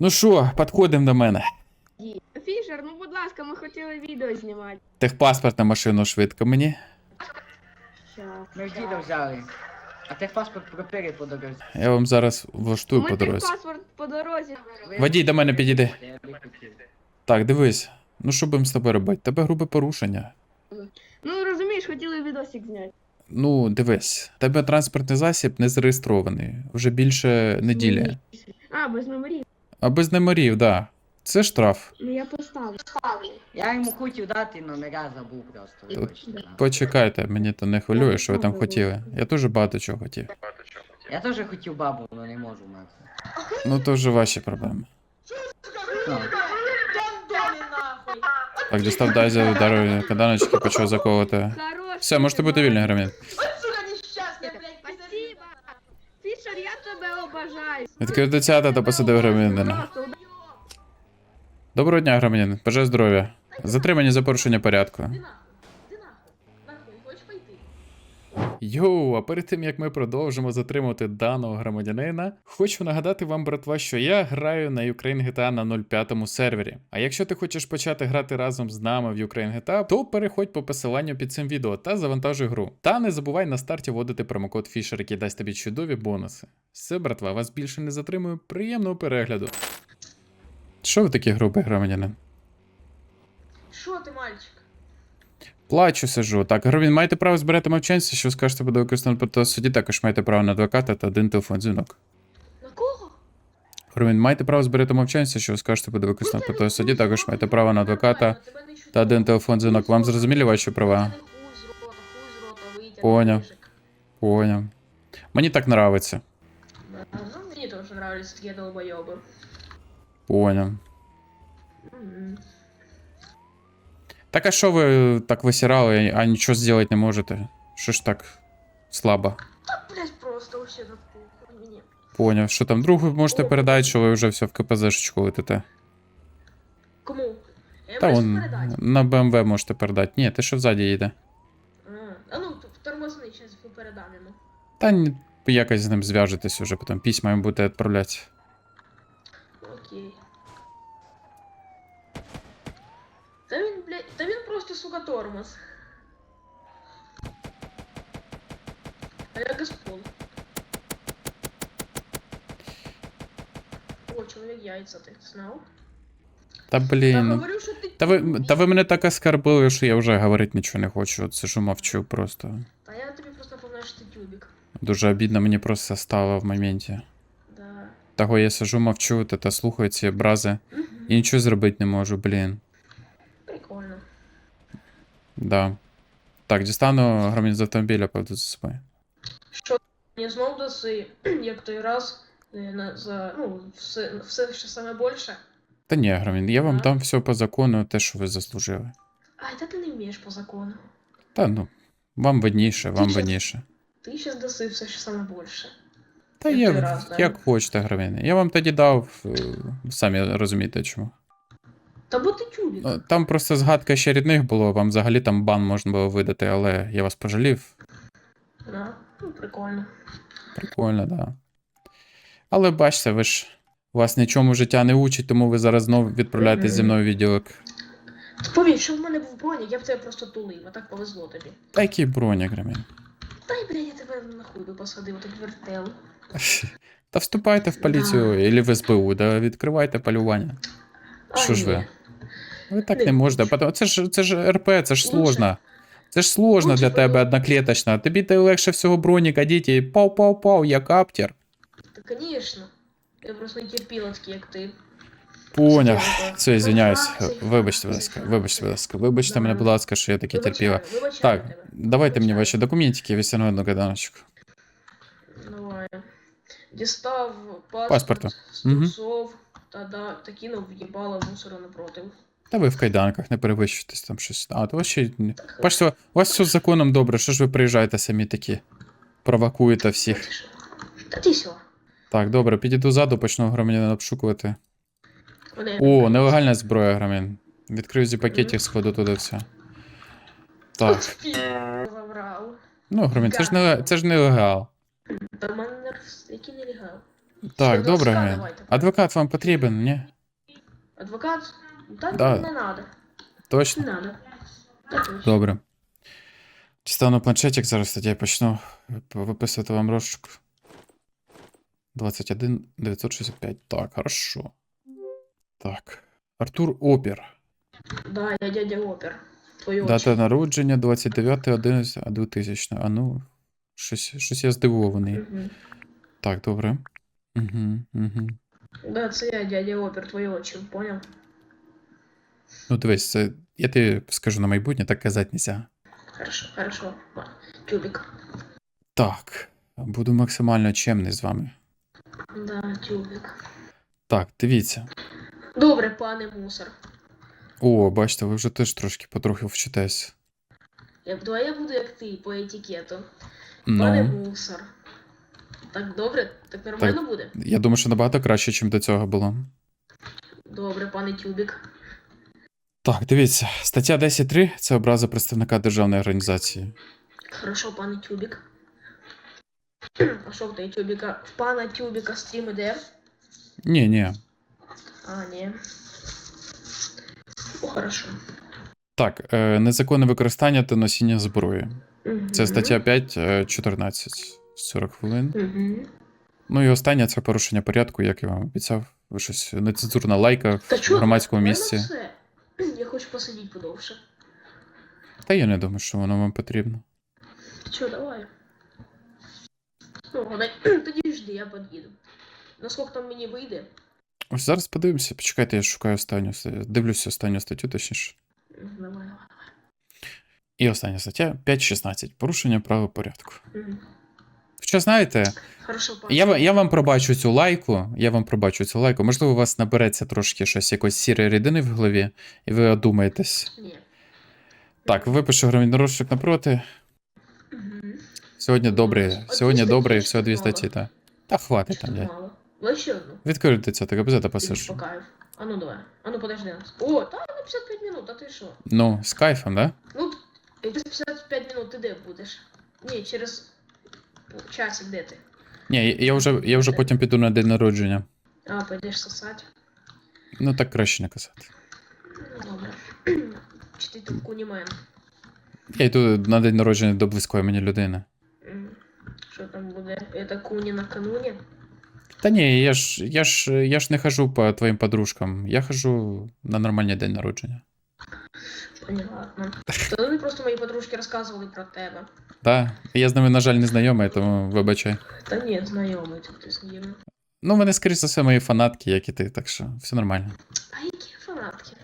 Ну що, підходимо до мене. Фішер, ну будь ласка, ми хотіли відео знімати. Техпаспорт на машину швидко мені. Ми ж діда взяли. А техпаспорт пропери по дорозі. Я вам зараз влаштую Ми по дорозі. паспорт по дорозі. Водій до мене підійди. Так, дивись. Ну що будемо з тобою робити? Тебе грубе порушення. Ну розумієш, хотіли відосик зняти. Ну, дивись, тебе транспортний засіб не зареєстрований вже більше неділі. А, без номерів. А без номерів, да. Це штраф. Ну я поставлю. Я йому хотів дати номера, забув просто. Тут вибачте, да. Почекайте, мені то не хвилює, що ви там хотіли. Я дуже багато чого хотів. Я теж хотів бабу, але не можу мати. Ну то вже ваші проблеми. Так, дістав дайзі, ударив каданочки, почав заколоти. Хорош. Все, можете бути вільні, громадян. Спасибо. Фішер, я тебе обожаю. Відкрив дитята та посадив громадянина. Доброго дня, громадянин. Бажаю здоров'я. Затримані за порушення порядку. Йоу, а перед тим як ми продовжимо затримувати даного громадянина, хочу нагадати вам, братва, що я граю на Ukraine GTA на 05 сервері. А якщо ти хочеш почати грати разом з нами в Ukraine GTA, то переходь по посиланню під цим відео та завантажуй гру. Та не забувай на старті вводити промокод Fisher, який дасть тобі чудові бонуси. Все, братва, вас більше не затримую. Приємного перегляду. Що ви такі грубі, громадянин? Що ти, мальчик? Плачу, сижу. Так, Громін, маєте право збирати мовчанця, що скажете буде використано проти суді, також маєте право на адвоката та один телефон дзвінок. На кого? Громін, маєте право збирати мовчанця, що скажете буде використано проти суді, також маєте право на адвоката та один телефон дзвінок. Вам зрозуміли ваші права? Поняв. Поняв. Мені так нравиться. Ну, мені теж нравляться такі долбойоби. Поняв. Так а що ви так висирали, а нічого зробити не можете? Що ж так слабо? Та, блядь, просто вообще на похуй. Поняв. Що там другу можете передати, що ви вже все в КПЗшечку летите? Кому? Я Та можу он передати. на БМВ можете передати. Ні, ти що взаді їде. А, а ну, т- тормозни, зараз передам йому. Та ні, якось з ним зв'яжетесь уже, потім письма їм будете відправляти. Окей. Та він, блядь, та він просто, сука, тормоз. А я Газпол. О, чоловік яйця, ти знав? Та блін. Та ну. говорю, що ти... Та ви, та ви мене так оскорбили, що я вже говорити нічого не хочу. От сижу мовчу просто. Та я тобі просто напоминаю, що ти тюбик. Дуже обідно мені просто стало в моменті. Да. Того я сижу мовчу, та, та слухаю ці образи Мгм. і нічого зробити не можу, блін. Да. Так, дістану громадян з автомобіля, поведу за собою. Що мені знов даси, як той раз, е, на, за, ну, все, все ще саме більше. Та ні, громадян, я вам Ага. дам все по закону, те, що ви заслужили. Ай, та ти не вмієш по закону. Та ну, вам видніше, вам щас- видніше. Ти ще здаси все ще саме більше. Та Як є, раз, да. як хочете, громадяни. Я вам тоді дав, е, самі розумієте чому. Та бо ти тюбік. Ну, Там просто згадка ще рідних було, вам взагалі там бан можна було видати, але я вас пожалів. Да. Ну, прикольно. Прикольно, да. Але бачите, ви ж вас нічому життя не учить, тому ви зараз знову відправляєтесь зі мною в відділок. Повір, що в мене був бронік, я б тебе просто тулив, а так повезло тобі. Та який броня, Гремін. Та й, блядь, я тебе на хуй би посадив, так вертел. Та вступайте в поліцію або в СБУ, да відкривайте полювання. А, Що ж ні. ви? Ви так Не не можете. хочу. потім- Це ж це ж РП, це ж Лучше- сложно. Це ж сложно лучше для би- тебе одноклеточно. Тобі та легше всього бронік одіти і пау-пау-пау, я каптер. Та, конечно. Я просто не терпіла такі, як ти. Поняв. Сиділа, Все, извиняюсь. Фракції. Вибачте, будь ласка. Вибачте, будь ласка. Вибачте мене, будь ласка, що я таке терпіла. Вибачаю, вибачаю Так, тебе. давайте мені Вибачаю. ваші документики, вісяну одну каданочку. Давай. Дістав паспорт, Паспорта. струсов, та, да, та кинув в'їбало мусору напротив. Та ви в кайданках не перевищуйтесь там щось. А, то ще. Бачите, у вас все з законом добре, що ж ви приїжджаєте самі такі? Провокуєте всіх. Та ти сьо. Так, добре, підійду ззаду, почну громадянина обшукувати. Вони- О, нелегальна зброя, громадян. Відкрив зі пакетів, сходу туди все. Так. Забрав. Ну, громадян, це ж не це ж нелегал. Та мене який. Так, Ще добре. Ген. давайте. Адвокат вам потрібен, ні? Адвокат? Так, Да. не надо. Не Точно? надо. Так. Добре. Дістану планшетик зараз, тоді я почну виписувати вам розшук. 21 965. Так, хорошо. Так. Артур Опір. Да, я дядя Опер. Твої очі. Дата народження 29 11 2000. А ну, щось, щось я здивований. Мгм. Так, добре. Угу, угу. Да, це я дядя Опер, твої очі, поняв? Ну, дивись, це, я тобі скажу на майбутнє, так казати нельзя. Хорошо, хорошо. Тюбик. Так, буду максимально чемний з вами. Да, тюбик. Так, дивіться. Добре, пане мусор. О, бачите, ви вже теж трошки потрохи вчитесь. Я, я буду як ти по етикету. Пане Ну, мусор. Так добре? Так нормально буде? я думаю, що набагато краще, ніж до цього було. Добре, пане тюбик. Так, дивіться, стаття 10.3 це образа представника державної організації. Хорошо, пане тюбик. А що в тюбіка? В пана тюбіка стрім іде? Ні, ні. А, ні. Ну, хорошо. Так, е, незаконне використання та носіння зброї. Мгм. Це стаття 5, е, 14, 40 хвилин. Ну і останнє це порушення порядку, як я вам обіцяв. Ви щось нецензурна лайка Та в чого? громадському Давай місці. все. Я хочу посидіти подовше. Та я не думаю, що воно вам потрібно. Чо, давай. Ну, тоді жди, я під'їду. Наскільки там мені вийде? Ось зараз подивимося, почекайте, я шукаю останню ст- дивлюся останню статтю, точніше. Давай, давай, давай. І остання стаття 5.16. Порушення правопорядку. Мгм. Хоча знаєте, я, я вам пробачу цю лайку, я вам пробачу цю лайку. Можливо, у вас набереться трошки щось якось сірої рідини в голові, і ви одумаєтесь. Ні. Так, випишу громадянин розшук напроти. Мгм. Сьогодні добре, сьогодні добре, і всього дві статті, так. Та хватить там, я. Відкрити це так обов'язково По посажу. А ну давай. А ну подожди. О, та на 55 минут, а ти що? Ну, з кайфом, да? Ну, через 55 минут ти де будеш? Ні, через часик де ти? Ні, я- вже, я вже потім піду на день народження. А, пойдеш сосать. Ну так краще не казати. Ну, Добре. Чи ти тут кунімен? Я йду на день народження до близької мені людини. Що там буде? Это куні накануне? Та ні, я ж, я ж, я ж не хожу по твоїм подружкам, я хожу на нормальний день народження. Понятно. То вони просто мої подружки розказували про тебе. Да, я з ними, на жаль, не знайомий, тому вибачай. Та ні, знайомий тут ти з ними. Ну, вони, скоріше за все, мої фанатки, як і ти, так що все нормально. А які фанатки?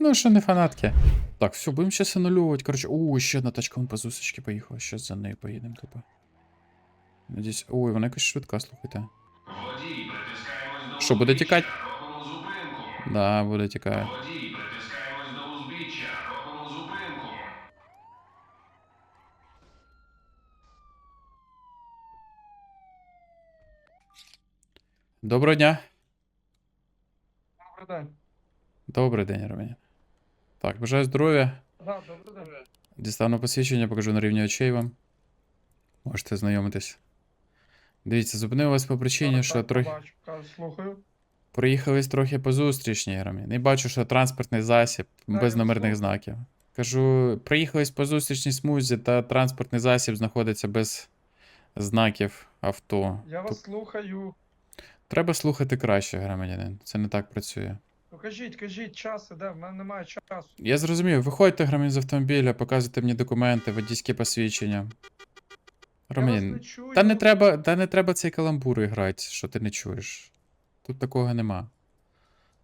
Ну, що не фанатки. Так, все, будемо зараз анулювати. Коротше, о, ще одна тачка вон по зустрічки поїхала. Щас за нею поїдемо, тупо. Надіюсь, ой, вона якась швидка, слухайте. Що, буде тікати? Да, буде тікає. Водій, притискаємось до узбіччя, Доброго дня. Добрий день. Добрий день, Роман. Так, бажаю здоров'я. Да, добрий день. Дістану посвідчення, покажу на рівні очей вам. Можете знайомитись. Дивіться, зупинив вас по причині, що трохи. Слухаю. Проїхались трохи по зустрічній, Ромі. Не бачу, що транспортний засіб Так, без номерних знаків. Кажу, проїхались по зустрічній смузі, та транспортний засіб знаходиться без знаків авто. Я вас Тут слухаю. Треба слухати краще, громадянин. Це не так працює. Ну кажіть, кажіть, час іде, в мене немає часу. Я зрозумів, виходьте, громадянин з автомобіля, показуйте мені документи, водійські посвідчення. Я вас Громадянин, не чую. Та не треба, та не треба цей каламбур грати, що ти не чуєш. Тут такого нема.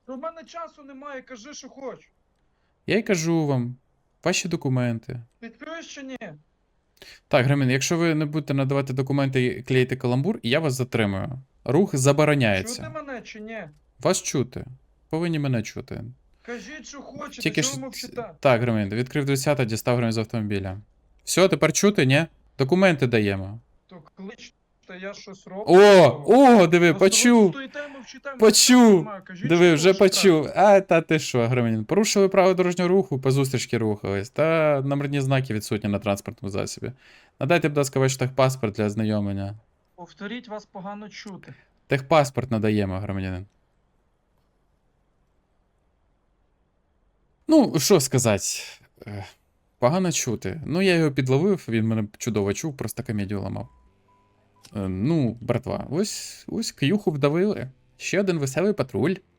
Ну, в мене часу немає, кажи, що хочеш. Я й кажу вам, ваші документи. Ти чуєш чи ні? Так, Гремін, якщо ви не будете надавати документи і клеїти каламбур, я вас затримую. Рух забороняється. Чути мене чи ні? Вас чути. Повинні мене чути. Кажіть, що хочете, Тільки що ж. мовчите? Так, Гремін, відкрив 20 дістав Гремін з автомобіля. Все, тепер чути, ні? Документи даємо. То кличте, я щось роблю. О! О, диви, почув! Почув! Диви, вже почув. А, та ти що, Громадянин, порушили право дорожнього руху, по зустрічки рухались, та номерні знаки відсутні на транспортному засобі. Надайте, будь ласка, ваш техпаспорт для ознайомлення. Повторіть, вас погано чути. Техпаспорт надаємо, громадянин. Ну, що сказати. Е, Погано чути. Ну, я його підловив, він мене чудово чув, просто комедію ламав. Е, Ну, братва, ось ось к'юху вдавили. Ще один веселий патруль.